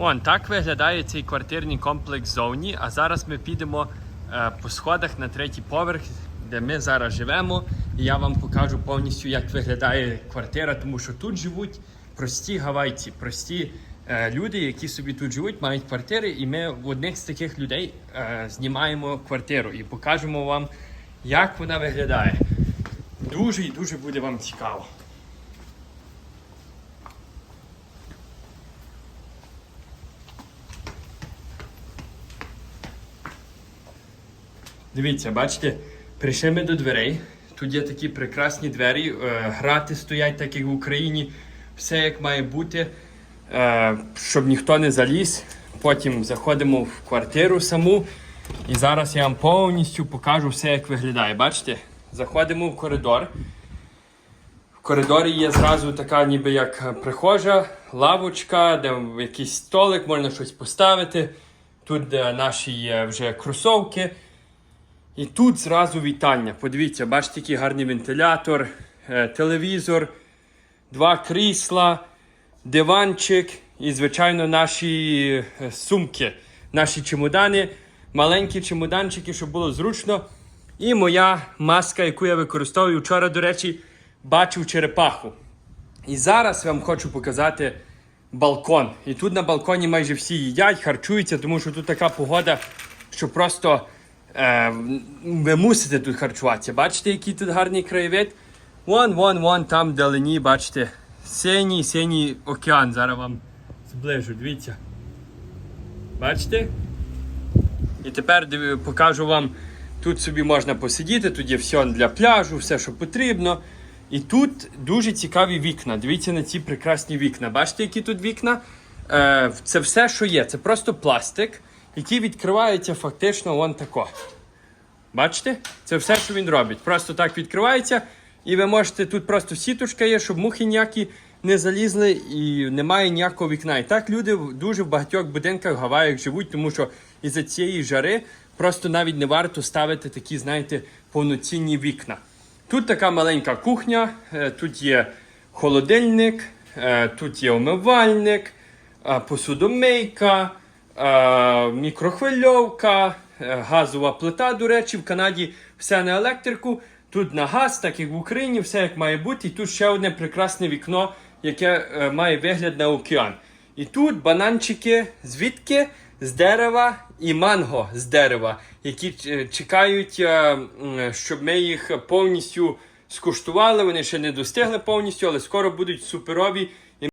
Вон, так виглядає цей квартирний комплекс зовні. А зараз ми підемо е, по сходах на третій поверх, де ми зараз живемо. І я вам покажу повністю, як виглядає квартира, тому що тут живуть прості гавайці, прості е, люди, які собі тут живуть, мають квартири, і ми в одних з таких людей е, знімаємо квартиру і покажемо вам, як вона виглядає. Дуже і дуже буде вам цікаво. Дивіться, бачите, прийшли ми до дверей. Тут є такі прекрасні двері. е, Грати стоять, так як в Україні. Все як має бути, е, щоб ніхто не заліз. Потім заходимо в квартиру саму. І зараз я вам повністю покажу все, як виглядає. Бачите? Заходимо в коридор. В коридорі є зразу така, ніби як прихожа, лавочка, де якийсь столик, можна щось поставити. Тут наші вже кросовки. І тут зразу вітання. Подивіться, бачите, який гарний вентилятор, е, телевізор, два крісла, диванчик і, звичайно, наші е, сумки, наші чемодани, маленькі чемоданчики, щоб було зручно. І моя маска, яку я використовую вчора, до речі, бачив черепаху. І зараз я вам хочу показати балкон. І тут на балконі майже всі їдять, харчуються, тому що тут така погода, що просто е, ви мусите тут харчуватися. Бачите, який тут гарний краєвид? Вон, вон, вон, там вдалині, бачите, синій, синій океан. Зараз вам зближу, дивіться. Бачите? І тепер покажу вам, тут собі можна посидіти, тут є все для пляжу, все, що потрібно. І тут дуже цікаві вікна. Дивіться на ці прекрасні вікна. Бачите, які тут вікна? Е, це все, що є. Це просто пластик, який відкривається фактично вон тако. Бачите? Це все, що він робить. Просто так відкривається, і ви можете тут просто сіточка є, щоб мухи ніякі не залізли, і немає ніякого вікна. І так люди дуже в багатьох будинках в Гаваях живуть, тому що із-за цієї жари просто навіть не варто ставити такі, знаєте, повноцінні вікна. Тут така маленька кухня, е, тут є холодильник, е, тут є умивальник, е, посудомийка, е, мікрохвильовка, е, газова плита, до речі, в Канаді все на електрику. Тут на газ, так як в Україні, все як має бути. І тут ще одне прекрасне вікно, яке е, має вигляд на океан. І тут бананчики звідки? З дерева і манго з дерева, які чекають, щоб ми їх повністю скуштували. Вони ще не достигли повністю, але скоро будуть суперові